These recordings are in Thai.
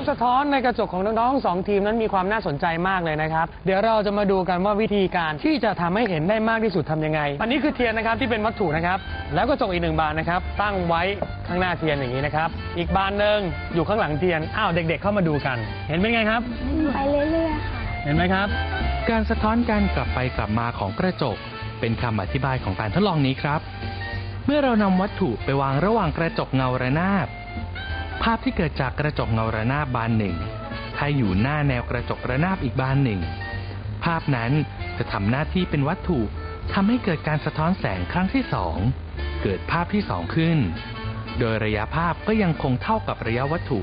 พสะท้อนในกระจกของน้องๆสองทีมนั้นมีความน่าสนใจมากเลยนะครับ เดี๋ยวเราจะมาดูกันว่าวิธีการที่จะทำให้เห็นได้มากที่สุดทำยังไง อันนี้คือเทียนนะครับที่เป็นวัตถุนะครับ แล้วกระจกอีกหนึ่งบานนะครับ ตั้งไว้ข้างหน้าเทียนอย่างนี้นะครับ อีกบานหนึ่งอยู่ข้างหลังเทียน อ้าวเด็ก ๆ เข้ามาดูกัน เห็นเป็นไงครับ ไปเรื่อยๆค่ะ เห็นไหมครับ การสะท้อนการกลับไปกลับมาของกระจก เป็นคำอธิบายของการทดลองนี้ครับ เมื่อเรานำวัตถุไปวางระหว่างกระจกเงาระนาบ ภาพที่เกิดจากกระจกเงาระนาบบานหนึ่งถ้อยู่หน้าแนวกระจกระนาบอีกบานหนึ่ง ภาพนั้นจะทำหน้าที่เป็นวัตถุทำให้เกิดการสะท้อนแสงครั้งที่สองเกิดภาพที่สองขึ้น โดยระยะภาพก็ยังคงเท่ากับระยะวัตถุ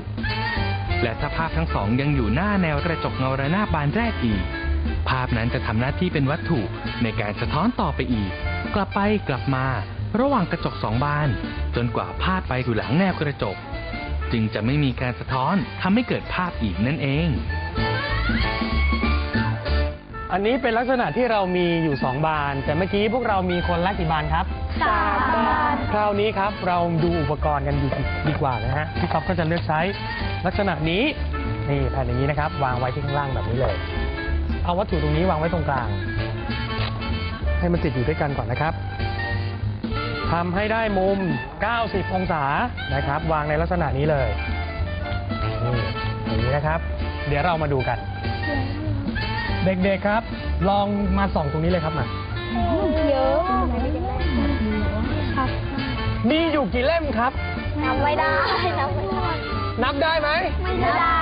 และถ้าภาพทั้งสองยังอยู่หน้าแนวกระจกเงาระนาบบานแรกอีก ภาพนั้นจะทำหน้าที่เป็นวัตถุในการสะท้อนต่อไปอีก กลับไปกลับมา ระหว่างกระจกสองบาน จนกว่าภาพไปอยู่หลังแนวกระจก จึงจะไม่มีการสะท้อนทำให้เกิดภาพอีกนั่นเอง อันนี้เป็นลักษณะที่เรามีอยู่ 2 บาน แต่เมื่อกี้พวกเรามีคนละกี่บานครับ สามบาน คราวนี้ครับเราดูอุปกรณ์กันดีดีกว่านะฮะพี่ก๊อฟก็จะเลือกใช้ลักษณะนี้นี่แผ่นอย่างนี้นะครับ วางไว้ที่ข้างล่างแบบนี้เลย เอาวัตถุตรงนี้วางไว้ตรงกลาง ให้มันติดอยู่ด้วยกันก่อนนะครับ ทำให้ได้มุม 90 องศานะครับ วางในลักษณะนี้เลยนี่อย่างนี้นะครับ เดี๋ยวเรามาดูกัน เด็กๆครับ ลองมาส่องตรงนี้เลยครับมาเยอะครับมีอยู่กี่เล่มครับ นับไม่ได้ นับไม่ได้ นับได้ไหมไม่ได้